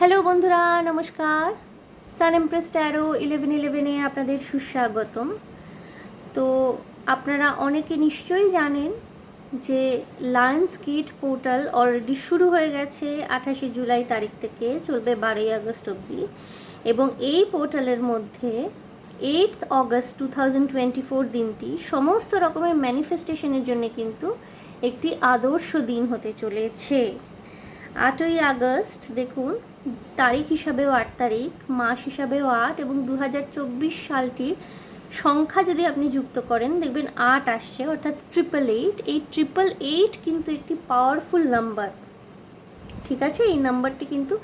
Hello বন্ধুরা, নমস্কার। Sun Empress Tarot Eleven ইলেভেনে আপনাদের সুস্বাগতম। তো আপনারা অনেকে নিশ্চয়ই জানেন যে লায়ন্স কিট পোর্টাল অলরেডি শুরু হয়ে গেছে আঠাশে জুলাই তারিখ থেকে, চলবে বারোই আগস্ট অবধি। এবং এই পোর্টালের মধ্যে eight August two thousand twenty four দিনটি সমস্ত রকমের ম্যানিফেস্টেশনের জন্য কিন্তু একটি আদর্শ দিন হতে চলেছে। আটই আগস্ট, দেখুন তারিখ হিসাবেও আট তারিখ, মাস হিসাবেও আট এবং দু সালটির সংখ্যা যদি আপনি যুক্ত করেন, দেখবেন আট আসছে, অর্থাৎ ট্রিপল এইট এই ট্রিপল এইট কিন্তু একটি পাওয়ারফুল নাম্বার ঠিক আছে? এই নাম্বারটি কিন্তু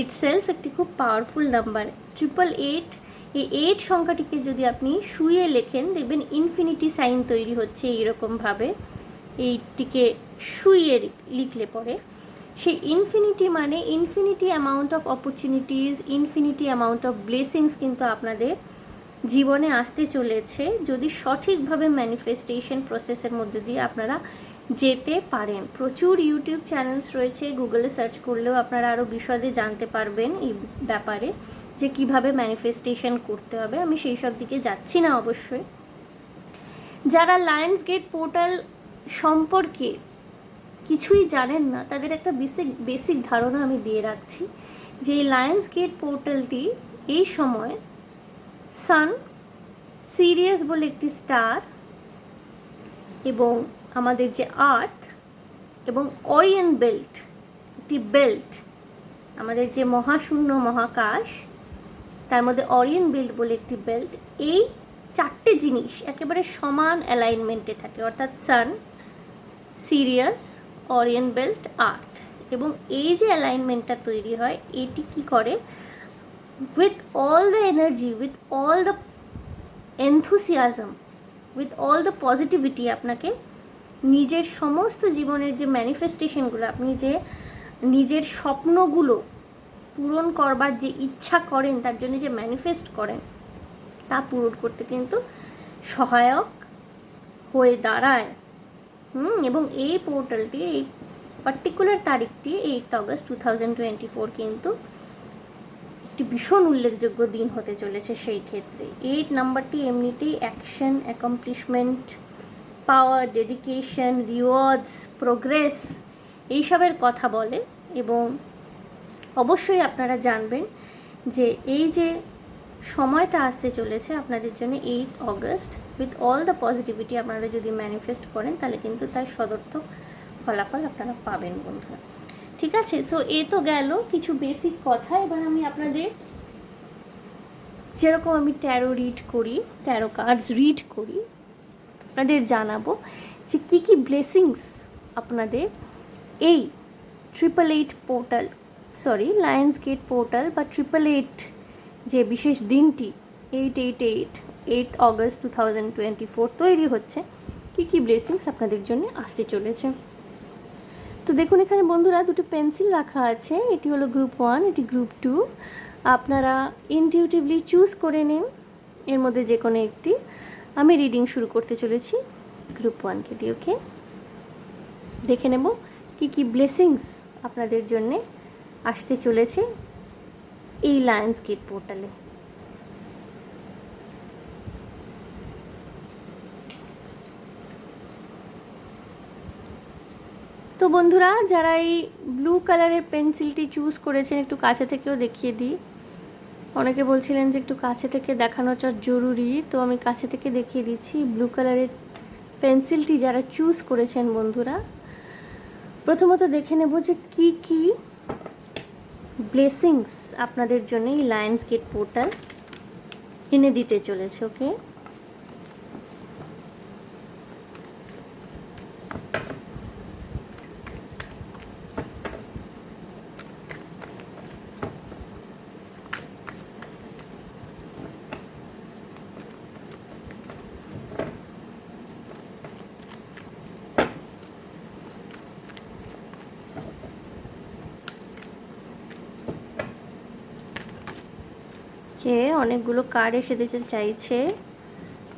ইটসেলফ একটি খুব পাওয়ারফুল নাম্বার ট্রিপল এইট এই এইট সংখ্যাটিকে যদি আপনি শুয়ে লেখেন, দেখবেন ইনফিনিটি সাইন তৈরি হচ্ছে এইরকমভাবে। এইটিকে শুয়ে লিখলে পরে সেই ইনফিনিটি মানে infinity amount of opportunities infinity amount of blessings কিন্তু আপনাদের জীবনে আসতে চলেছে যদি সঠিকভাবে ম্যানিফেস্টেশন প্রসেসের মধ্যে দিয়ে আপনারা যেতে পারেন। প্রচুর ইউটিউব চ্যানেলস রয়েছে গুগলে সার্চ করলেও আপনারা আরও বিশদে জানতে পারবেন এই ব্যাপারে যে কীভাবে ম্যানিফেস্টেশন করতে হবে। আমি সেই সব দিকে যাচ্ছি না অবশ্যই। যারা লায়ন্স গেট পোর্টাল সম্পর্কে কিছুই জানেন না। তাদের একটা বেসিক বেসিক ধারণা আমি দিয়ে রাখছি যে এই লায়ন্স গেট পোর্টালটি এই সময় সান সিরিয়াস বলে একটি স্টার এবং আমাদের যে আর্থ এবং অরিয়ন বেল্ট একটি বেল্ট আমাদের যে মহাশূন্য মহাকাশ, তার মধ্যে অরিয়ন বেল্ট বলে একটি বেল্ট এই চারটে জিনিস একেবারে সমান অ্যালাইনমেন্টে থাকে। অর্থাৎ sun sirius orion belt earth এবং এই যে অ্যালাইনমেন্টটা তৈরি হয়, এটি কি করে? With all the energy with all the enthusiasm with all the positivity আপনাকে নিজের সমস্ত জীবনের যে ম্যানিফেস্টেশনগুলো আপনি যে নিজের স্বপ্নগুলো পূরণ করবার যে ইচ্ছা করেন, তার জন্য যে ম্যানিফেস্ট করেন, তা পূরণ করতে কিন্তু সহায়ক হয়ে দাঁড়ায়। হুম, এবং এই পোর্টালটি এই পার্টিকুলার তারিখটি eight August two thousand twenty four কিন্তু একটি ভীষণ উল্লেখযোগ্য দিন হতে চলেছে সেই ক্ষেত্রে। এইট নাম্বারটি এমনিতেই action accomplishment power dedication rewards progress এইসবের কথা বলে এবং অবশ্যই আপনারা জানবেন যে এই যে সময়টা আসতে চলেছে আপনাদের জন্য eight August with all the positivity আপনারা যদি ম্যানিফেস্ট করেন, তাহলে কিন্তু তার সদর্থক ফলাফল আপনারা পাবেন বন্ধুরা। ঠিক আছে? সো এ তো গেল কিছু বেসিক কথা। এবার আমি আপনাদের যেরকম আমি ট্যারো রিড করি ট্যারো কার্ডস রিড করি, আপনাদের জানাব যে কী কী ব্লেসিংস আপনাদের এই triple eight portal sorry lions gate portal বা ট্রিপল এইট যে বিশেষ দিনটি eight eight eight eight August two thousand twenty four তৈরি হচ্ছে, কী কী ব্লেসিংস আপনাদের জন্য আসতে চলেছে? তো দেখুন এখানে বন্ধুরা দুটো পেন্সিল রাখা আছে, এটি হলো গ্রুপ ওয়ান এটি গ্রুপ টু আপনারা ইনটিউটিভলি চুজ করে নিন, এর মধ্যে যে কোনো একটি। আমি রিডিং শুরু করতে চলেছি গ্রুপ ওয়ানকে দিয়ে ওকে দেখে নেব কী কী ব্লেসিংস আপনাদের জন্যে আসতে চলেছে। এই লায়ন্স গেট পোর্টালে তো বন্ধুরা, যারা এই ব্লু কালারের পেন্সিলটি চুজ করেছেন, একটু কাছে থেকেও দেখিয়ে দিই। অনেকে বলছিলেন যে একটু কাছে থেকে দেখানোটা জরুরি, তো আমি কাছে থেকে দেখিয়ে দিচ্ছি ব্লু কালারের পেন্সিলটি যারা চুজ করেছেন বন্ধুরা। প্রথমত দেখে নেব যে কি কি ব্লেসিংস আপনাদের জন্য এই লায়ন্স গেট পোর্টাল এনে দিতে চলেছে ওকে অনেকগুলো কার্ড এসে দিতে চাইছে।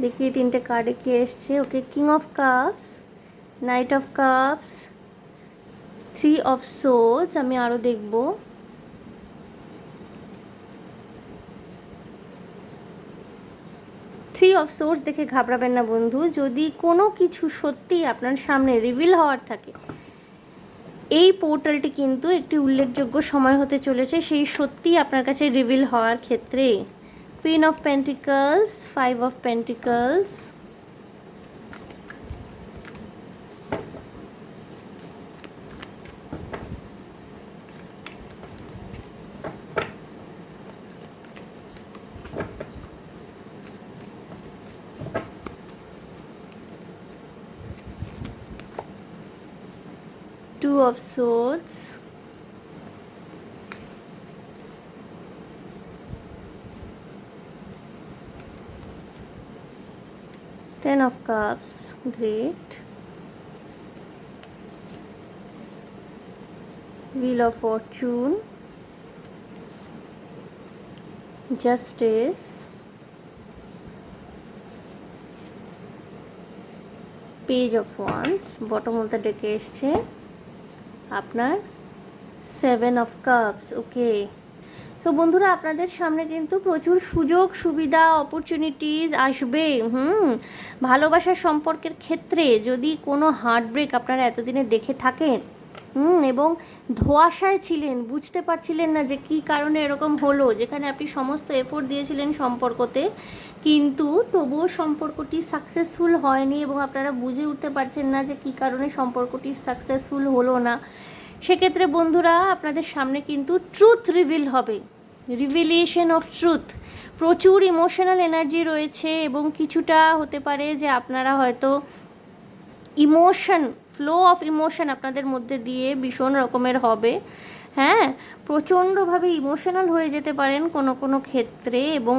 দেখি তিনটে কার্ডে কি এসছে? Okay king of cups knight of cups three of সোচ আমি আরও দেখব। থ্রি অফ সোর্স দেখে ঘাবড়াবেন না বন্ধু। যদি কোনো কিছু সত্যি আপনার সামনে রিভিল হওয়ার থাকে, এই পোর্টালটি কিন্তু একটি উল্লেখযোগ্য সময় হতে চলেছে, সেই সত্যি আপনার কাছে রিভিল হওয়ার ক্ষেত্রে। queen of pentacles five of pentacles. Two of swords. Ten of cups great wheel of fortune justice page of wands bottom of the ডেকে এসছে আপনার seven of cups okay so বন্ধুরা, আপনাদের সামনে কিন্তু প্রচুর সুযোগ, সুবিধা অপরচুনিটিস আসবে। হুম ভালোবাসার সম্পর্কের ক্ষেত্রে যদি কোনো হার্টব্রেক আপনারা এতদিনে দেখে থাকেন, হুম, এবং ধোয়াশায় ছিলেন, বুঝতে পারছিলেন না যে কী কারণে এরকম হলো, যেখানে আপনি সমস্ত এফোর্ট দিয়েছিলেন সম্পর্কতে, কিন্তু তবুও সম্পর্কটি সাকসেসফুল হয়নি এবং আপনারা বুঝে উঠতে পারছেন না যে কী কারণে সম্পর্কটি সাকসেসফুল হলো না। সেক্ষেত্রে বন্ধুরা, আপনাদের সামনে কিন্তু ট্রুথ রিভিল হবে। রিভিলিয়েশন অফ ট্রুথ প্রচুর ইমোশনাল এনার্জি রয়েছে এবং কিছুটা হতে পারে যে আপনারা হয়তো ইমোশন ফ্লো অফ ইমোশন আপনাদের মধ্যে দিয়ে ভীষণ রকমের হবে। হ্যাঁ প্রচণ্ডভাবে ইমোশনাল হয়ে যেতে পারেন কোনো কোনো ক্ষেত্রে এবং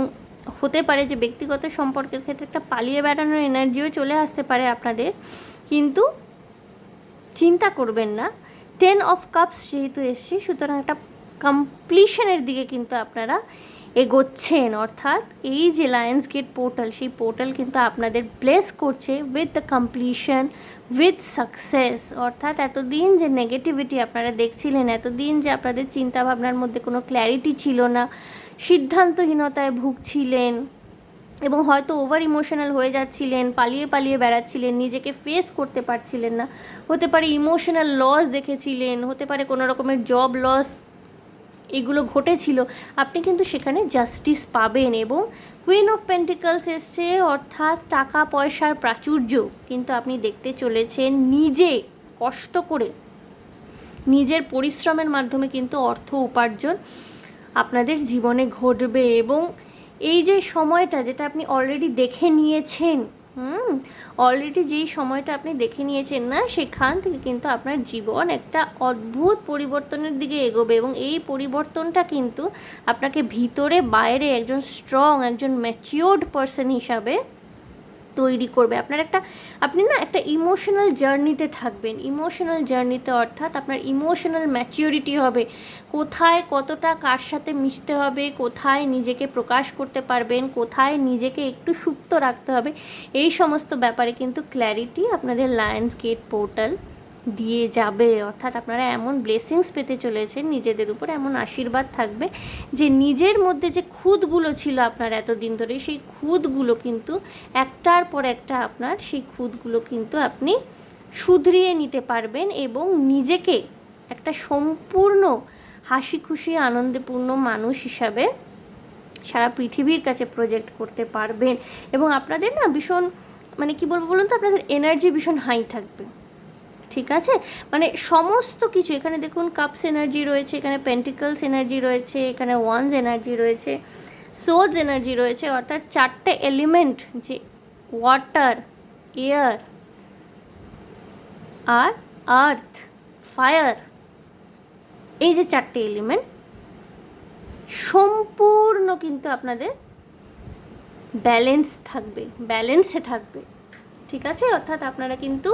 হতে পারে যে ব্যক্তিগত সম্পর্কের ক্ষেত্রে একটা পালিয়ে বেড়ানোর এনার্জিও চলে আসতে পারে আপনাদের। কিন্তু চিন্তা করবেন না। টেন অফ কাপস যেহেতু এসছে, সুতরাং একটা কমপ্লিশনের দিকে কিন্তু আপনারা এগোচ্ছেন। অর্থাৎ এই যে লায়ন্স গেট পোর্টাল সেই পোর্টাল কিন্তু আপনাদের ব্লেস করছে with the completion with success অর্থাৎ এতদিন যে নেগেটিভিটি আপনারা দেখছিলেন, এতদিন যে আপনাদের চিন্তাভাবনার মধ্যে কোনো ক্ল্যারিটি ছিল না, সিদ্ধান্তহীনতায় ভুগছিলেন এবং হয়তো ওভার ইমোশনাল হয়ে যাচ্ছিলেন, পালিয়ে পালিয়ে বেড়াচ্ছিলেন, নিজেকে ফেস করতে পারছিলেন না। হতে পারে ইমোশনাল লস দেখেছিলেন, হতে পারে কোনো রকমের জব লস এগুলো ঘটেছিল। আপনি কিন্তু সেখানে জাস্টিস পাবেন এবং কুইন অফ পেন্টিকলস এসছে, অর্থাৎ টাকা পয়সার প্রাচুর্য। কিন্তু আপনি দেখতে চলেছেন নিজে কষ্ট করে। নিজের পরিশ্রমের মাধ্যমে কিন্তু অর্থ উপার্জন আপনাদের জীবনে ঘটবে এবং এই যে সময়টা যেটা আপনি অলরেডি দেখে নিয়েছেন, হুম অলরেডি যেই সময়টা আপনি দেখে নিয়েছেন না, সেখান থেকে কিন্তু আপনার জীবন একটা অদ্ভুত পরিবর্তনের দিকে এগোবে এবং এই পরিবর্তনটা কিন্তু আপনাকে ভিতরে, বাইরে একজন স্ট্রং একজন ম্যাচিওর্ড পার্সন হিসাবে তৈরি করবে। আপনার একটা, আপনি না একটা ইমোশনাল জার্নিতে থাকবেন। ইমোশনাল জার্নিতে অর্থাৎ আপনার ইমোশনাল ম্যাচিওরিটি হবে। কোথায় কতটা কার সাথে মিশতে হবে, কোথায় নিজেকে প্রকাশ করতে পারবেন, কোথায় নিজেকে একটু সুপ্ত রাখতে হবে, এই সমস্ত ব্যাপারে কিন্তু ক্ল্যারিটি আপনাদের লায়ন্স গেট পোর্টাল দিয়ে যাবে। অর্থাৎ আপনারা এমন ব্লেসিংস পেতে চলেছেন, নিজেদের উপর এমন আশীর্বাদ থাকবে যে নিজের মধ্যে যে খুদগুলো ছিল আপনার এতদিন ধরে, সেই খুদগুলো কিন্তু একটার পর একটা আপনার সেই খুদগুলো কিন্তু আপনি শুধরিয়ে নিতে পারবেন এবং নিজেকে একটা সম্পূর্ণ হাসি খুশি আনন্দপূর্ণ মানুষ হিসাবে সারা পৃথিবীর কাছে প্রজেক্ট করতে পারবেন। এবং আপনাদের না ভীষণ মানে কি বলব বলুন তো? আপনাদের এনার্জি ভীষণ হাই থাকবে। ঠিক আছে? মানে সমস্ত কিছু, এখানে দেখুন কাপস এনার্জি রয়েছে, এখানে পেন্টিকলস এনার্জি রয়েছে, এখানে ওয়ান্স এনার্জি রয়েছে সোজ এনার্জি রয়েছে, অর্থাৎ চারটে এলিমেন্ট যে ওয়াটার এয়ার আর আর্থ ফায়ার এই যে চারটে এলিমেন্ট সম্পূর্ণ কিন্তু আপনাদের ব্যালেন্স থাকবে ব্যালেন্সে থাকবে, ঠিক আছে? অর্থাৎ আপনারা কিন্তু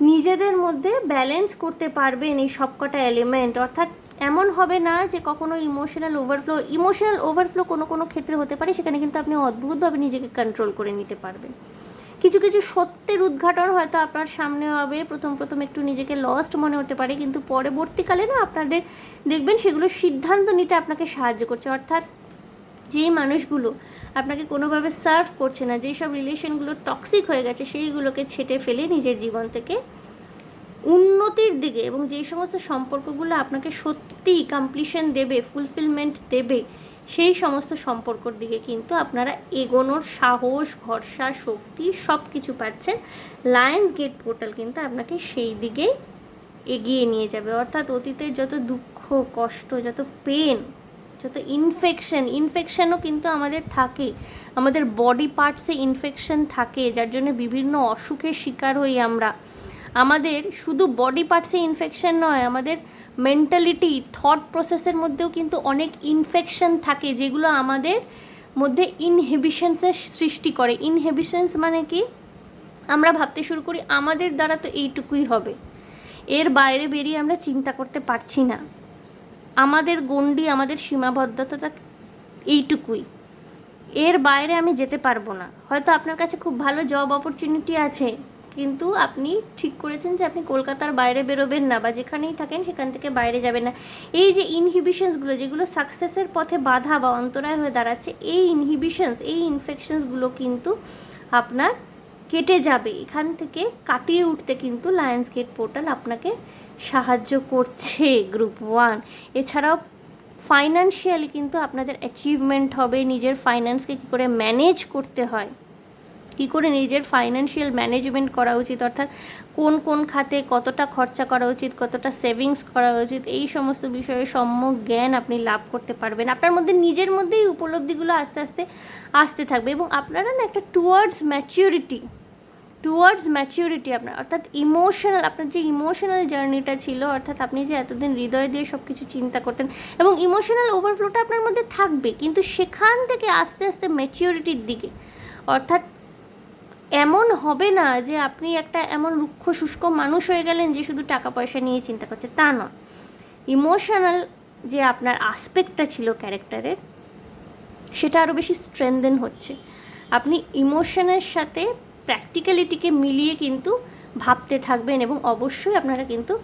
নিজেদের মধ্যে ব্যালেন্স করতে পারবেন এই সবকটা এলিমেন্ট অর্থাৎ এমন হবে না যে কখনো ইমোশনাল ওভারফ্লো ইমোশনাল ওভারফ্লো কোনো কোনো ক্ষেত্রে হতে পারে, সেখানে কিন্তু আপনি অদ্ভুতভাবে নিজেকে কন্ট্রোল করে নিতে পারবেন। কিছু কিছু সত্যের উদ্ঘাটন হয়তো আপনার সামনে হবে, প্রথম প্রথম একটু নিজেকে লস্ট মনে হতে পারে, কিন্তু পরবর্তীকালে না আপনাদের দেখবেন সেগুলো সিদ্ধান্ত নিতে আপনাকে সাহায্য করছে। অর্থাৎ যেই মানুষগুলো আপনাকে কোনোভাবে সার্ভ করছে না, যেই সব রিলেশনগুলো টক্সিক হয়ে গেছে সেইগুলোকে ছেটে ফেলে নিজের জীবন থেকে উন্নতির দিকে এবং যেই সমস্ত সম্পর্কগুলো আপনাকে সত্যি কমপ্লিশন দেবে ফুলফিলমেন্ট দেবে, সেই সমস্ত সম্পর্কর দিকে কিন্তু আপনারা এগোনোর সাহস, ভরসা, শক্তি সব কিছু পাচ্ছেন। লায়ন্স গেট পোর্টাল কিন্তু আপনাকে সেই দিকেই এগিয়ে নিয়ে যাবে। অর্থাৎ অতীতের যত দুঃখ, কষ্ট, যত পেন যত ইনফেকশন ইনফেকশনও কিন্তু আমাদের থাকে। আমাদের বডি পার্টসে ইনফেকশন থাকে, যার জন্য বিভিন্ন অসুখের শিকার হই আমরা। আমাদের শুধু বডি পার্টসে ইনফেকশন নয়, আমাদের মেন্টালিটি থট প্রসেসের মধ্যেও কিন্তু অনেক ইনফেকশন থাকে, যেগুলো আমাদের মধ্যে ইনহিবিশনসের সৃষ্টি করে। ইনহিবিশনস মানে কি? আমরা ভাবতে শুরু করি, আমাদের দ্বারা তো এইটুকুই হবে। এর বাইরে বেরিয়ে আমরা চিন্তা করতে পারছি না। আমাদের গণ্ডি, আমাদের সীমাবদ্ধতা এইটুকুই। এর বাইরে আমি যেতে পারব না। হয়তো আপনার কাছে খুব ভালো জব অপরচুনিটি আছে, কিন্তু আপনি ঠিক করেছেন যে আপনি কলকাতার বাইরে বেরোবেন না বা যেখানেই থাকেন সেখান থেকে বাইরে যাবেন না। এই যে ইনহিবিশনসগুলো যেগুলো সাকসেসের পথে বাধা বা অন্তরায় হয়ে দাঁড়াচ্ছে, এই ইনহিবিশনস এই ইনফেকশনসগুলো কিন্তু আপনার কেটে যাবে। এখান থেকে কাটিয়ে উঠতে কিন্তু লায়ন্স গেট পোর্টাল আপনাকে সাহায্য করছে গ্রুপ ওয়ান। এছাড়াও ফাইন্যান্সিয়ালি কিন্তু আপনাদের অ্যাচিভমেন্ট হবে, নিজের ফাইন্যান্সকে কী করে ম্যানেজ করতে হয়, কী করে নিজের ফাইন্যান্সিয়াল ম্যানেজমেন্ট করা উচিত, অর্থাৎ কোন কোন খাতে কতটা খরচা করা উচিত, কতটা সেভিংস করা উচিত, এই সমস্ত বিষয়ে সম্যক জ্ঞান আপনি লাভ করতে পারবেন। আপনার মধ্যে, নিজের মধ্যেই উপলব্ধিগুলো আস্তে আস্তে, আসতে থাকবে এবং আপনারা না একটা টুয়ার্ডস ম্যাচিউরিটি টুয়ার্ডস ম্যাচিউরিটি আপনার, অর্থাৎ ইমোশনাল আপনার যে ইমোশনাল জার্নিটা ছিল, অর্থাৎ আপনি যে এতদিন হৃদয় দিয়ে সব কিছু চিন্তা করতেন এবং ইমোশনাল ওভারফ্লোটা আপনার মধ্যে থাকবে, কিন্তু সেখান থেকে আস্তে আস্তে ম্যাচিউরিটির দিকে। অর্থাৎ এমন হবে না যে আপনি একটা এমন রুক্ষ, শুষ্ক মানুষ হয়ে গেলেন যে শুধু টাকা পয়সা নিয়ে চিন্তা করছে, তা নয়। ইমোশনাল যে আপনার আসপেক্টটা ছিল ক্যারেক্টারের সেটা আরও বেশি স্ট্রেনদেন হচ্ছে। আপনি ইমোশনের সাথে প্র্যাকটিক্যালিটিকে মিলিয়ে কিন্তু ভাবতে থাকবেন এবং অবশ্যই আপনারা কিন্তু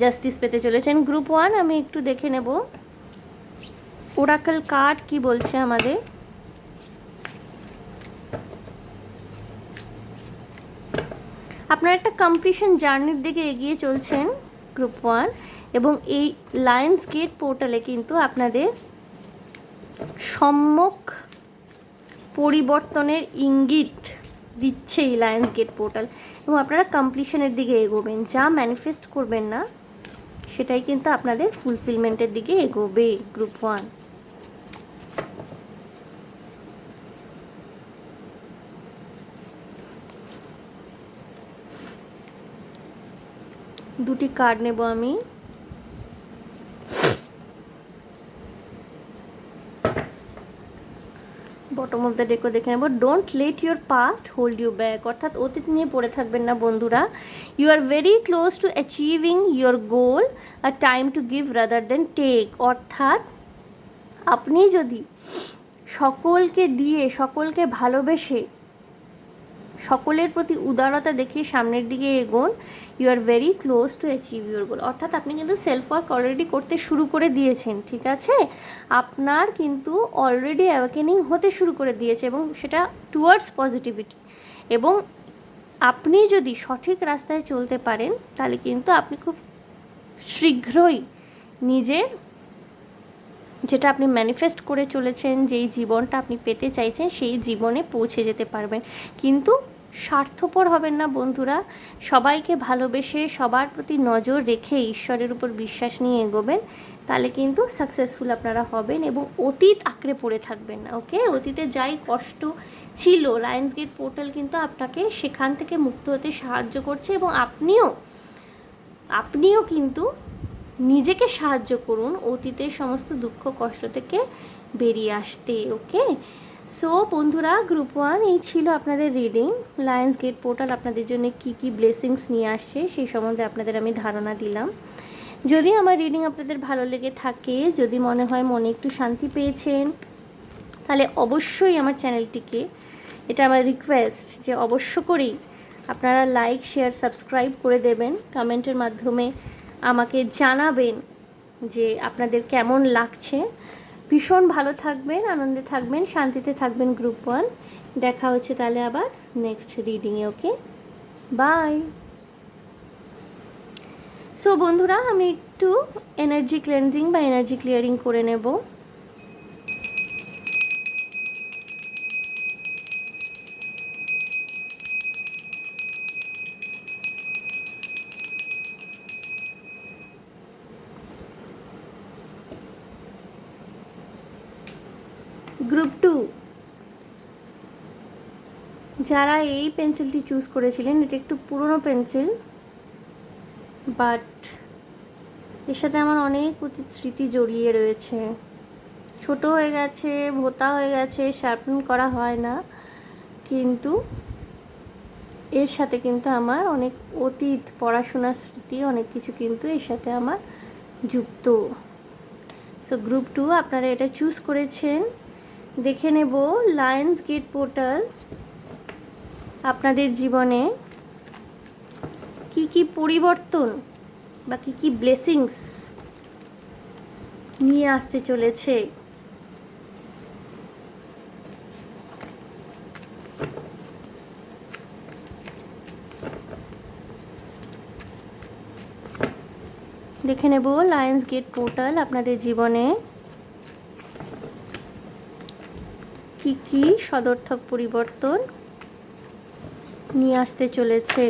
জাস্টিস পেতে চলেছেন। গ্রুপ ওয়ান আমি একটু দেখে নেব। ওরাকল কার্ড কি বলছে আমাদের? আপনারা একটা কম্পিটিশন জার্নির দিকে এগিয়ে চলছেন গ্রুপ ওয়ান এবং এই লায়ন্স গেট পোর্টালে কিন্তু আপনাদের সম্যক পরিবর্তনের ইঙ্গিত দিচ্ছে এই লায়ন্স গেট পোর্টাল এবং আপনারা কমপ্লিশনের দিকে এগোবেন, যা ম্যানিফেস্ট করবেন না, সেটাই কিন্তু আপনাদের ফুলফিলমেন্টের দিকে এগোবে গ্রুপ ওয়ান দুটি কার্ড নেব আমি। বটম অফ দ্য ডেকো দেখে নেব। Don't let your past hold you back অর্থাৎ অতীত নিয়ে পড়ে থাকবেন না বন্ধুরা। You are very close to achieving your goal R time to give rather than take অর্থাৎ আপনি যদি সকলকে দিয়ে, সকলকে ভালোবেসে সকলের প্রতি উদারতা দেখিয়ে সামনের দিকে এগোন। You are very close to achieve your goal অর্থাৎ আপনি কিন্তু সেলফ ওয়ার্ক অলরেডি করতে শুরু করে দিয়েছেন, ঠিক আছে? আপনার কিন্তু অলরেডি অ্যাওয়াকেনিং হতে শুরু করে দিয়েছে এবং সেটা টুয়ার্ডস পজিটিভিটি এবং আপনি যদি সঠিক রাস্তায় চলতে পারেন, তাহলে কিন্তু আপনি খুব শীঘ্রই নিজের যেটা আপনি ম্যানিফেস্ট করে চলেছেন, যেই জীবনটা আপনি পেতে চাইছেন, সেই জীবনে পৌঁছে যেতে পারবেন। কিন্তু স্বার্থপর হবেন না বন্ধুরা। সবাইকে ভালোবেসে সবার প্রতি নজর রেখে ঈশ্বরের উপর বিশ্বাস নিয়ে এগোবেন, তাহলে কিন্তু সাকসেসফুল আপনারা হবেন এবং অতীত আঁকড়ে পড়ে থাকবেন না ওকে অতীতে যাই কষ্ট ছিল লায়ন্স গেট পোর্টাল কিন্তু আপনাকে সেখান থেকে মুক্ত হতে সাহায্য করছে এবং আপনিও আপনিও কিন্তু নিজেকে সাহায্য করুন অতীতের সমস্ত দুঃখ, কষ্ট থেকে বেরিয়ে আসতে ওকে সো বন্ধুরা গ্রুপ ওয়ান এই ছিল আপনাদের রিডিং লায়ন্স গেট পোর্টাল আপনাদের জন্য কি কি ব্লেসিংস নিয়ে আসছে, সেই সম্বন্ধে আপনাদের আমি ধারণা দিলাম। যদি আমার রিডিং আপনাদের ভালো লেগে থাকে, যদি মনে হয় মনে একটু শান্তি পেয়েছেন, তাহলে অবশ্যই আমার চ্যানেলটিকে, এটা আমার রিকোয়েস্ট যে অবশ্য করেই আপনারা লাইক শেয়ার সাবস্ক্রাইব করে দেবেন। কমেন্টের মাধ্যমে আমাকে জানাবেন যে আপনাদের কেমন লাগছে। ভীষণ ভালো থাকবেন, আনন্দে থাকবেন, শান্তিতে থাকবেন গ্রুপ ওয়ান। দেখা হচ্ছে তাহলে আবার নেক্সট রিডিংয়ে ওকে বাই সো বন্ধুরা, আমি একটু এনার্জি ক্লেন্সিং বা এনার্জি ক্লিয়ারিং করে নেব। Group two. যারা এই পেন্সিলটি চুজ করেছিলেন, এটা একটু পুরনো পেন্সিল, বাট এর সাথে আমার অনেক অতীত স্মৃতি জড়িয়ে রয়েছে। ছোট হয়ে গেছে ভোতা হয়ে গেছে শার্পন করা হয় না, কিন্তু এর সাথে কিন্তু আমার অনেক অতীত, পড়াশোনার স্মৃতি, অনেক কিছু কিন্তু এর সাথে আমার যুক্ত। সো গ্রুপ টু আপনারা এটা চুজ করেছেন। দেখে নেব লায়ন্স গেট পোর্টাল আপনাদের জীবনে কি কি পরিবর্তন বা কি কি ব্লেসিংস নিয়ে আসতে চলেছে। দেখে নেব লায়ন্স গেট পোর্টাল আপনাদের জীবনে কি কি সদর্থক পরিবর্তন নিয়ে আসতে চলেছে?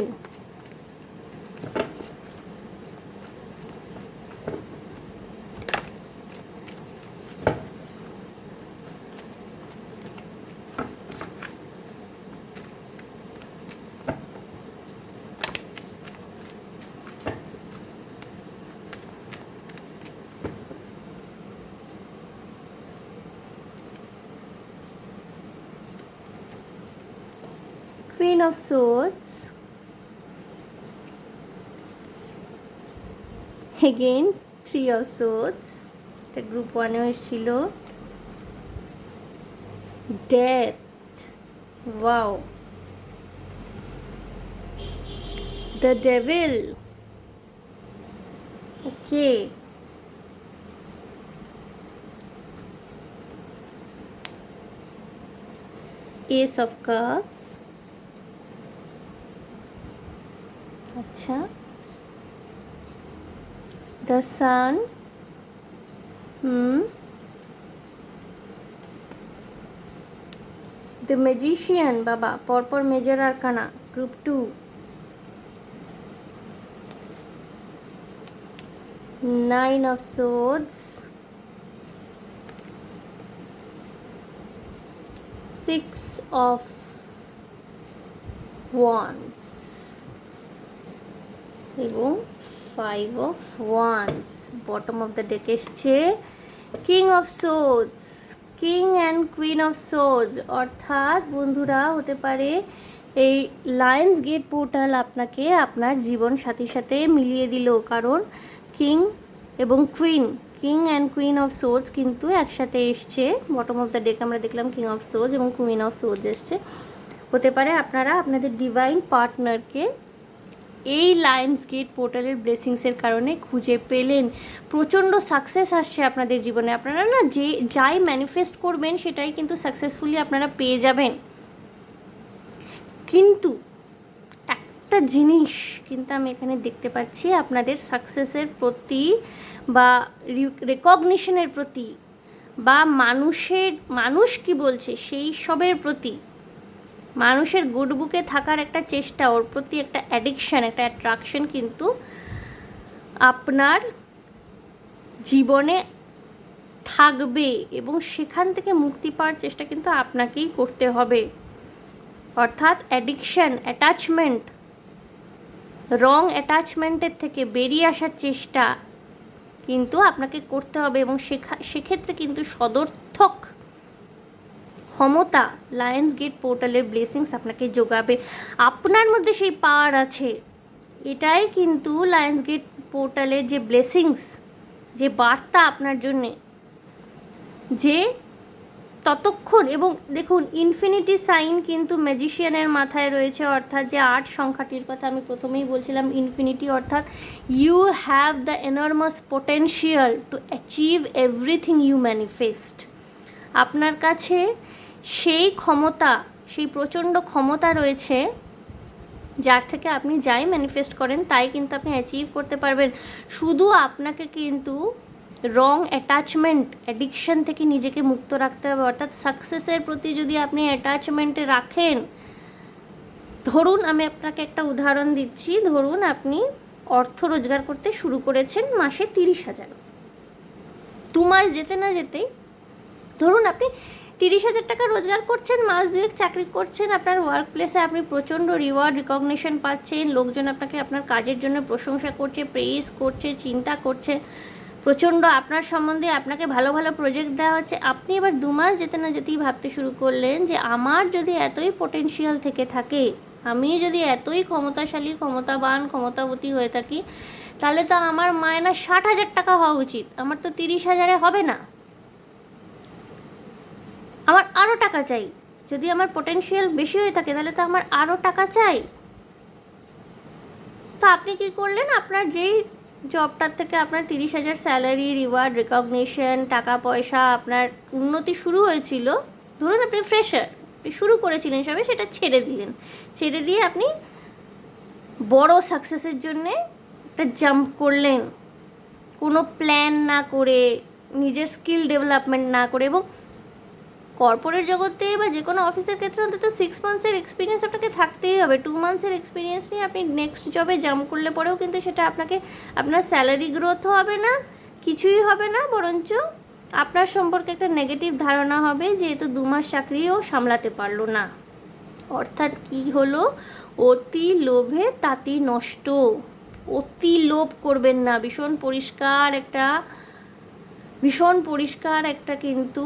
of Swords. Again, Three of Swords. এটা গ্রুপ ওয়ানেও এসেছিল death wow the devil okay Ace of Cups. আচ্ছা the sun hmm the magician বাবা পরপর major arcana group two nine of সোডস six of wands এবং five of wands bottom of the deck এসছে king of সোজ king and queen of সোজ অর্থাৎ বন্ধুরা, হতে পারে এই লায়ন্স গেট পোর্টাল আপনাকে আপনার জীবন সাথীর সাথে মিলিয়ে দিল। কারণ কিং এবং queen king and queen of সোজ কিন্তু একসাথে এসছে। বটম অফ দ্য ডেক আমরা দেখলাম কিং অফ সোজ এবং কুইন অফ সোজ এসছে। হতে পারে আপনারা আপনাদের ডিভাইন পার্টনারকে এই লায়ন্স গেট পোর্টালের ব্লেসিংসের কারণে খুঁজে পেলেন। প্রচণ্ড সাকসেস আসছে আপনাদের জীবনে। আপনারা না যে, যাই ম্যানিফেস্ট করবেন, সেটাই কিন্তু সাকসেসফুলি আপনারা পেয়ে যাবেন। কিন্তু একটা জিনিস কিন্তু আমি এখানে দেখতে পাচ্ছি, আপনাদের সাকসেসের প্রতি বা রেকগনিশনের প্রতি বা মানুষের, মানুষ কি বলছে, সেই সবের প্রতি। মানুষের গুড বুকে থাকার একটা চেষ্টা, ওর প্রতি একটা অ্যাডিকশান একটা অ্যাট্রাকশন কিন্তু আপনার জীবনে থাকবে এবং সেখান থেকে মুক্তি পাওয়ার চেষ্টা কিন্তু আপনাকেই করতে হবে। অর্থাৎ অ্যাডিকশান অ্যাটাচমেন্ট রং অ্যাটাচমেন্টের থেকে বেরিয়ে আসার চেষ্টা কিন্তু আপনাকে করতে হবে এবং সেক্ষেত্রে কিন্তু সদর্থক ক্ষমতা লায়ন্স গেট পোর্টালের ব্লেসিংস আপনাকে যোগাবে। আপনার মধ্যে সেই পাওয়ার আছে। এটাই কিন্তু লায়ন্স গেট পোর্টালের যে ব্লেসিংস যে বার্তা আপনার জন্যে, যে ততক্ষণ এবং দেখুন ইনফিনিটি সাইন কিন্তু ম্যাজিশিয়ানের মাথায় রয়েছে, অর্থাৎ যে আট সংখ্যাটির কথা আমি প্রথমেই বলছিলাম ইনফিনিটি অর্থাৎ you have the enormous potential to achieve everything you manifest আপনার কাছে সেই ক্ষমতা, সেই প্রচণ্ড ক্ষমতা রয়েছে, যার থেকে আপনি যাই ম্যানিফেস্ট করেন, তাই কিন্তু আপনি অ্যাচিভ করতে পারবেন। শুধু আপনাকে কিন্তু রং অ্যাটাচমেন্ট অ্যাডিকশন থেকে নিজেকে মুক্ত রাখতে হবে। অর্থাৎ সাকসেসের প্রতি যদি আপনি অ্যাটাচমেন্টে রাখেন, ধরুন আমি আপনাকে একটা উদাহরণ দিচ্ছি। ধরুন আপনি অর্থ রোজগার করতে শুরু করেছেন মাসে তিরিশ হাজার। দু মাস যেতে না যেতেই, ধরুন আপনি তিরিশ হাজার টাকা রোজগার করছেন, মাস দুয়েক চাকরি করছেন, আপনার ওয়ার্ক প্লেসে আপনি প্রচণ্ড রিওয়ার্ড রিকগনিশন পাচ্ছেন, লোকজন আপনাকে আপনার কাজের জন্য প্রশংসা করছে প্রেস করছে, চিন্তা করছে। প্রচণ্ড আপনার সম্বন্ধে আপনাকে ভালো ভালো প্রজেক্ট দেওয়া হচ্ছে। আপনি এবার দু মাস যেতে না যেতেই ভাবতে শুরু করলেন যে, আমার যদি এতই পোটেনশিয়াল থেকে থাকে, আমি যদি এতই ক্ষমতাশালী, ক্ষমতাবান, ক্ষমতাবতী হয়ে থাকি, তাহলে তো আমার মায়না ষাট হাজার টাকা হওয়া উচিত। আমার তো তিরিশ হাজারে হবে না। আমার আরও টাকা চাই। যদি আমার পোটেনশিয়াল বেশি হয়ে থাকে, তাহলে তো আমার আরও টাকা চাই। তো আপনি কি করলেন? আপনার যেই জবটার থেকে আপনার তিরিশ হাজার স্যালারি রিওয়ার্ড রেকগনিশন টাকা পয়সা আপনার উন্নতি শুরু হয়েছিল, ধরুন আপনি ফ্রেশার আপনি শুরু করেছিলেন সবে, সেটা ছেড়ে দিলেন। ছেড়ে দিয়ে আপনি বড় সাকসেসের জন্যে একটা জাম্প করলেন। কোনো প্ল্যান না করে, নিজের স্কিল ডেভেলপমেন্ট না করে, এবং কর্পোরেট জগতে বা যে কোনো অফিসের ক্ষেত্রে অন্তত সিক্স মান্থসের এক্সপিরিয়েন্স আপনাকে থাকতেই হবে। টু মান্থসের এক্সপিরিয়েন্স নিয়ে আপনি নেক্সট জবে জাম্প করলে পরেও কিন্তু সেটা আপনাকে, আপনার স্যালারি গ্রোথও হবে না, কিছুই হবে না, বরঞ্চ আপনার সম্পর্কে একটা নেগেটিভ ধারণা হবে যেহেতু দু মাস চাকরিও সামলাতে পারল না। অর্থাৎ কি হলো? অতি লোভে তাতি নষ্ট। অতি লোভ করবেন না। ভীষণ পরিষ্কার একটা, ভীষণ পরিষ্কার একটা কিন্তু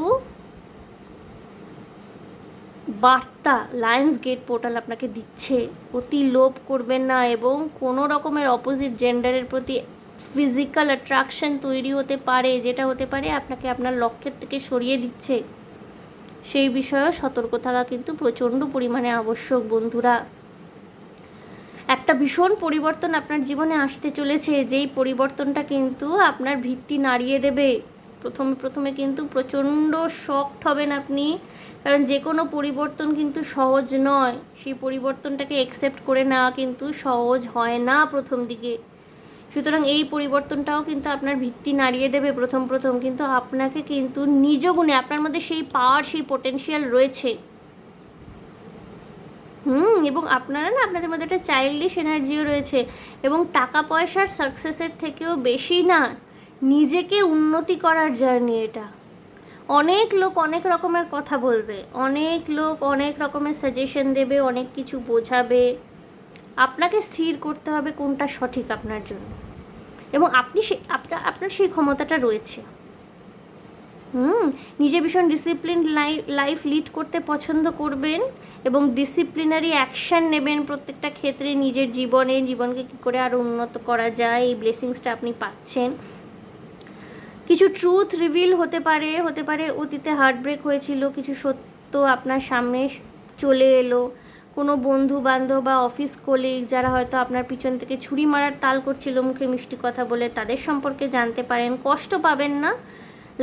বার্তা লায়ন্স গেট পোর্টাল আপনাকে দিচ্ছে। অতি লোভ করবেন না এবং কোনো রকমের অপোজিট জেন্ডারের প্রতি ফিজিক্যাল অ্যাট্রাকশন তৈরি হতে পারে, যেটা হতে পারে আপনাকে আপনার লক্ষ্যের থেকে সরিয়ে দিচ্ছে। সেই বিষয়েও সতর্ক থাকা কিন্তু প্রচণ্ড পরিমাণে আবশ্যক, বন্ধুরা। একটা ভীষণ পরিবর্তন আপনার জীবনে আসতে চলেছে, যেই পরিবর্তনটা কিন্তু আপনার ভিত্তি নাড়িয়ে দেবে। প্রথমে প্রথমে কিন্তু প্রচণ্ড শকড হবেন আপনি। কারণ যে কোনো পরিবর্তন কিন্তু সহজ নয়। সেই পরিবর্তনটাকে অ্যাকসেপ্ট করে নেওয়া কিন্তু সহজ হয় না প্রথম দিকে। সুতরাং এই পরিবর্তনটাও কিন্তু আপনার ভিত্তি নাড়িয়ে দেবে প্রথম প্রথম। কিন্তু আপনাকে কিন্তু নিজ গুণে, আপনার মধ্যে সেই পাওয়ার সেই পোটেনশিয়াল রয়েছে। হুম, এবং আপনারা না আপনাদের মধ্যে একটা চাইল্ডিশ এনার্জিও রয়েছে। এবং টাকা পয়সার সাকসেসের থেকেও বেশি না। নিজেকে উন্নতি করার জার্নি এটা। অনেক লোক অনেক রকমের কথা বলবে, অনেক লোক অনেক রকমের সাজেশন দেবে, অনেক কিছু বোঝাবে। আপনাকে স্থির করতে হবে কোনটা সঠিক আপনার জন্য। এবং আপনি সে আপনার আপনার সেই ক্ষমতাটা রয়েছে। হুম, নিজে ভীষণ ডিসিপ্লিন লাইফ লিড করতে পছন্দ করবেন এবং ডিসিপ্লিনারি অ্যাকশান নেবেন প্রত্যেকটা ক্ষেত্রে নিজের জীবনে, জীবনকে কী করে আরও উন্নত করা যায়, এই ব্লেসিংসটা আপনি পাচ্ছেন। কিছু ট্রুথ রিভিল হতে পারে হতে পারে অতীতে হার্টব্রেক হয়েছিল, কিছু সত্য আপনার সামনে চলে এলো। কোনো বন্ধু বান্ধব বা অফিস কলিগ যারা হয়তো আপনার পিছন থেকে ছুরি মারার তাল করছিল, মুখে মিষ্টি কথা বলে, তাদের সম্পর্কে জানতে পারেন। কষ্ট পাবেন না।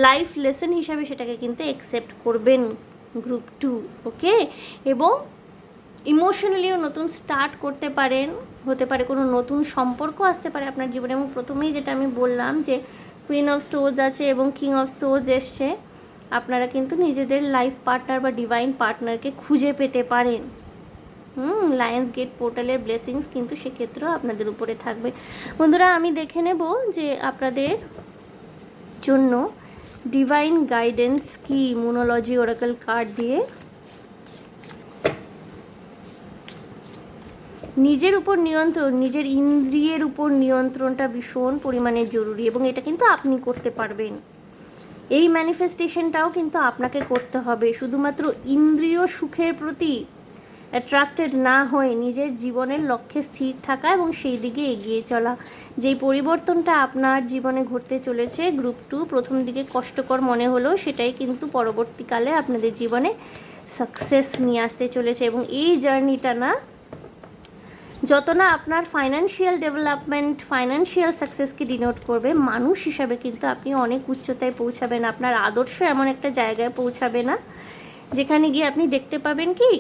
লাইফ লেসন হিসাবে সেটাকে কিন্তু অ্যাকসেপ্ট করবেন গ্রুপ টু ওকে এবং ইমোশনালিও নতুন স্টার্ট করতে পারেন। হতে পারে কোনো নতুন সম্পর্ক আসতে পারে আপনার জীবনে। এবং প্রথমেই যেটা আমি বললাম যে কুইন অফ সোজ আছে এবং কিং অফ সোজ এসছে। আপনারা কিন্তু নিজেদের লাইফ পার্টনার বা ডিভাইন পার্টনারকে খুঁজে পেতে পারেন। হুম লায়ন্স গেট পোর্টালের ব্লেসিংস কিন্তু সেক্ষেত্রেও আপনাদের উপরে থাকবে। বন্ধুরা, আমি দেখে নেব যে আপনাদের জন্য ডিভাইন গাইডেন্স কি মোনোলজি ওরাকল কার্ড দিয়ে নিজের উপর নিয়ন্ত্রণ, নিজের ইন্দ্রিয়ের উপর নিয়ন্ত্রণটা ভীষণ পরিমাণে জরুরি এবং এটা কিন্তু আপনি করতে পারবেন। এই ম্যানিফেস্টেশনটাও কিন্তু আপনাকে করতে হবে। শুধুমাত্র ইন্দ্রিয় সুখের প্রতি অ্যাট্রাক্টেড না হয়ে নিজের জীবনের লক্ষ্যে স্থির থাকা এবং সেই দিকে এগিয়ে চলা। যেই পরিবর্তনটা আপনার জীবনে ঘটতে চলেছে গ্রুপ টু প্রথম দিকে কষ্টকর মনে হলেও সেটাই কিন্তু পরবর্তীকালে আপনাদের জীবনে সাকসেস নিয়ে আসতে চলেছে এবং এই জার্নিটা না যত না আপনার ফাইন্যান্সিয়াল ডেভেলপমেন্ট ফাইন্যান্সিয়াল সাকসেসকে ডিনোট করবে, মানুষ হিসাবে কিন্তু আপনি অনেক উচ্চতায় পৌঁছাবেন, আপনার আদর্শ এমন একটা জায়গায় পৌঁছাবে না, যেখানে গিয়ে আপনি দেখতে পাবেন কি,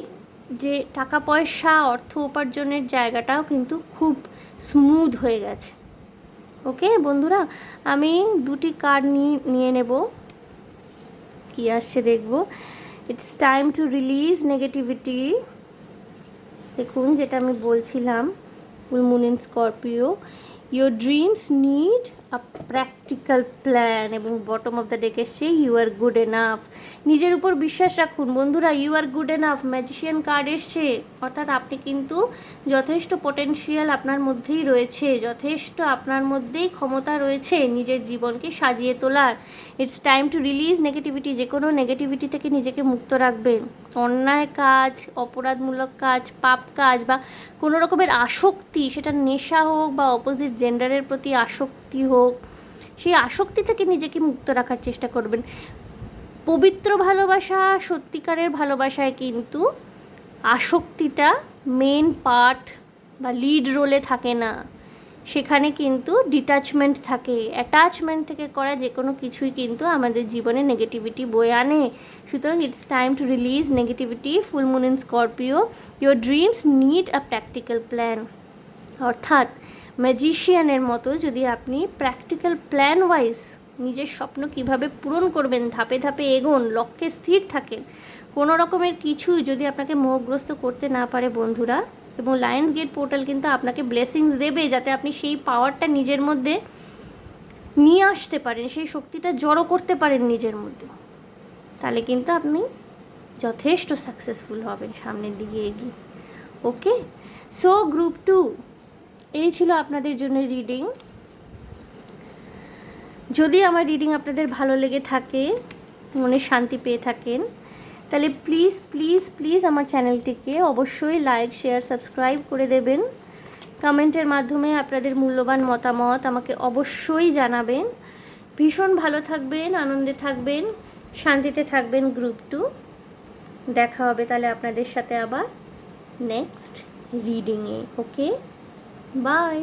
যে টাকা পয়সা, অর্থ উপার্জনের জায়গাটাও কিন্তু খুব স্মুথ হয়ে গেছে। ওকে বন্ধুরা, আমি দুটি কার্ড নিয়ে নিয়ে নেব। কি আসছে দেখব? It's time to release negativity দেখুন যেটা আমি বলছিলাম full moon moon scorpio. Your dreams need a practical plan এবং বটম অফ দ্য ডেক এসছে ইউ আর গুড এনাফ নিজের উপর বিশ্বাস রাখুন, বন্ধুরা you are good enough magician card এসছে। অর্থাৎ আপনি কিন্তু যথেষ্ট পটেনশিয়াল আপনার মধ্যেই রয়েছে, যথেষ্ট আপনার মধ্যেই ক্ষমতা রয়েছে নিজের জীবনকে সাজিয়ে তোলার। It's time to release negativity যে কোনো নেগেটিভিটি থেকে নিজেকে মুক্ত রাখবেন। অন্যায় কাজ, অপরাধমূলক কাজ, পাপ কাজ বা কোনো রকমের আসক্তি, সেটা নেশা হোক বা অপোজিট জেন্ডারের প্রতি আসক্তি হোক, সেই আসক্তি থেকে নিজেকে মুক্ত রাখার চেষ্টা করবেন। পবিত্র ভালোবাসা সত্যিকারের ভালোবাসায় কিন্তু আসক্তিটা মেন পার্ট বা লিড রোলে থাকে না। সেখানে কিন্তু ডিটাচমেন্ট থাকে। অ্যাটাচমেন্ট থেকে করা যে কোনো কিছুই কিন্তু আমাদের জীবনে নেগেটিভিটি বয়ে আনে। সুতরাং it's time to release negativity full moon in scorpio your dreams need a practical plan অর্থাৎ ম্যাজিশিয়ানের মতো যদি আপনি প্র্যাকটিক্যাল প্ল্যান ওয়াইজ নিজের স্বপ্ন কীভাবে পূরণ করবেন, ধাপে ধাপে এগোন, লক্ষ্যে স্থির থাকেন, কোনো রকমের কিছুই যদি আপনাকে মোহগ্রস্ত করতে না পারে বন্ধুরা, এবং লায়ন্স গেট পোর্টাল কিন্তু আপনাকে ব্লেসিংস দেবে যাতে আপনি সেই পাওয়ারটা নিজের মধ্যে নিয়ে আসতে পারেন, সেই শক্তিটা জড়ো করতে পারেন নিজের মধ্যে, তাহলে কিন্তু আপনি যথেষ্ট সাকসেসফুল হবেন সামনের দিকে এগিয়ে ওকে সো গ্রুপ টু এই ছিল আপনাদের জন্য রিডিং যদি আমার রিডিং আপনাদের ভালো লেগে থাকে, মনে শান্তি পেয়ে থাকেন, তাহলে প্লিজ প্লিজ প্লিজ আমার চ্যানেলটিকে অবশ্যই লাইক শেয়ার সাবস্ক্রাইব করে দেবেন। কমেন্টের মাধ্যমে আপনাদের মূল্যবান মতামত আমাকে অবশ্যই জানাবেন। ভীষণ ভালো থাকবেন, আনন্দে থাকবেন, শান্তিতে থাকবেন গ্রুপ টু দেখা হবে তাহলে আপনাদের সাথে আবার নেক্সট রিডিংয়ে ওকে বাই